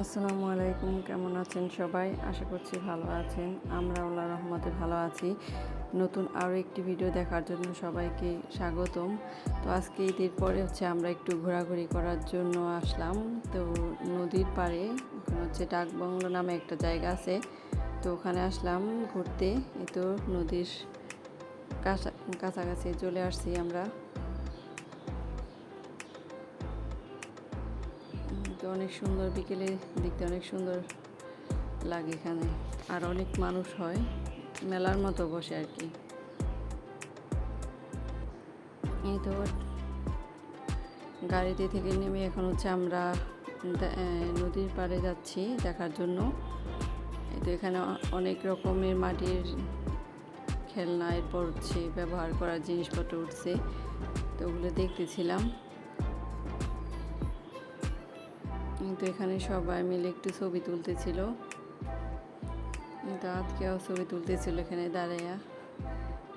আসসালামু আলাইকুম, কেমন আছেন সবাই? আশা করছি ভালো আছেন। আমরা আল্লাহ রহমতে ভালো আছি। নতুন আরও একটি ভিডিও দেখার জন্য সবাইকে স্বাগতম। তো আজকে ঈদের পরে হচ্ছে আমরা একটু ঘোরাঘুরি করার জন্য আসলাম। তো নদীর পাড়ে, ওখানে হচ্ছে ডাকবাংলো নামে একটা জায়গা আছে। তো ওখানে আসলাম ঘুরতে। এই তো নদীর কাছাকাছি চলে আসছি আমরা। অনেক সুন্দর বিকেলে দেখতে অনেক সুন্দর লাগে এখানে। আর অনেক মানুষ হয়, মেলার মতো বসে আর কি। তো গাড়িতে থেকে নেমে এখন হচ্ছে আমরা নদীর পাড়ে যাচ্ছি দেখার জন্য। তো এখানে অনেক রকমের মাটির খেলনা, এরপর হচ্ছে ব্যবহার করার জিনিসপত্র উঠছে, তো ওগুলো দেখতেছিলাম। কিন্তু এখানে সবাই মিলে একটু ছবি তুলতেছিল। কিন্তু আজকেও ছবি তুলতেছিল এখানে দাঁড়াইয়া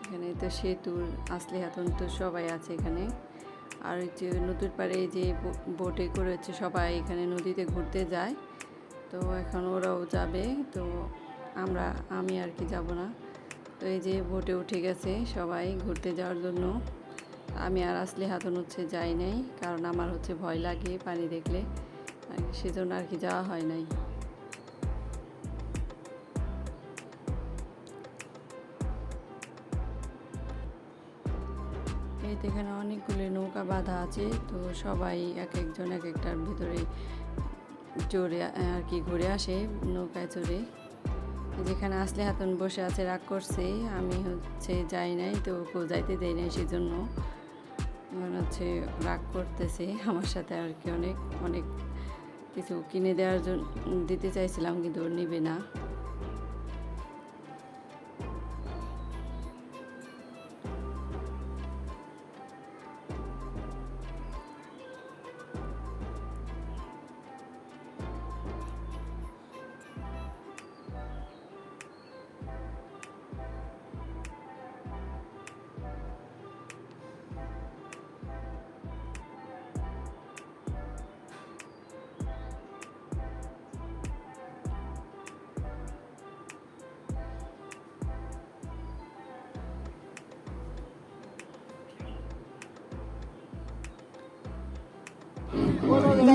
এখানে তো সেতুর, আসলে হাতন তো সবাই আছে এখানে। আর যে নদীর পাড়ে যে বোটে করে হচ্ছে সবাই এখানে নদীতে ঘুরতে যায়। তো এখন ওরাও যাবে, তো আমরা, আমি আর কি যাব না। তো এই যে বোটে উঠে গেছে সবাই ঘুরতে যাওয়ার জন্য। আমি আর আসলে হাতন হচ্ছে যাই নাই, কারণ আমার হচ্ছে ভয় লাগে পানি দেখলে। সেজন্য আর কি যাওয়া হয় নাই। এই এখানে অনেকগুলি নৌকা বাঁধা আছে, তো সবাই এক একজন এক একটার ভিতরে চড়ে আর কি ঘুরে আসে, নৌকায় চড়ে। যেখানে আসলে হাতন বসে আছে, রাগ করছে, আমি হচ্ছে যাই নাই, তো কেউ যাইতে দেয় নাই সেজন্য। মনে হচ্ছে রাগ করতেছে আমার সাথে আর কি অনেক অনেক কিছু কিনে দেওয়ার জন্য দিতে চাইছিলাম কিন্তু ওর নেবে না।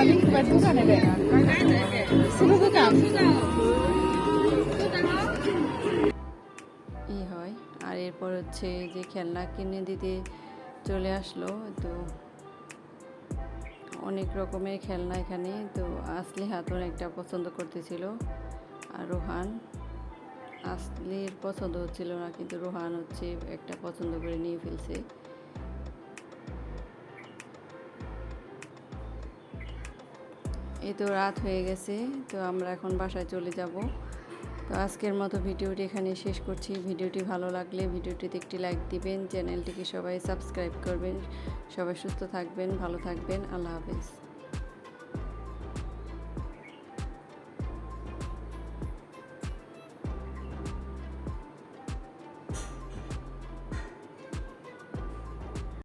ই হয়, আর এরপর হচ্ছে যে খেলনা কিনে দিতে চলে আসলো, তো অনেক রকমের খেলনা এখানে, তো আসলি হাতন একটা পছন্দ করতেছিল, আর রোহান আসলির পছন্দ হচ্ছিল না, কিন্তু রোহান হচ্ছে একটা পছন্দ করে নিয়ে ফেলছে। এই তো রাত হয়ে গেছে, তো আমরা এখন বাসায় চলে যাব। তো আজকের মতো ভিডিওটি এখানে শেষ করছি। ভিডিওটি ভালো লাগলে ভিডিওটিতে একটি লাইক দিবেন, চ্যানেলটিকে সবাই সাবস্ক্রাইব করবেন। সবাই সুস্থ থাকবেন, ভালো থাকবেন। আল্লাহ হাফেজ।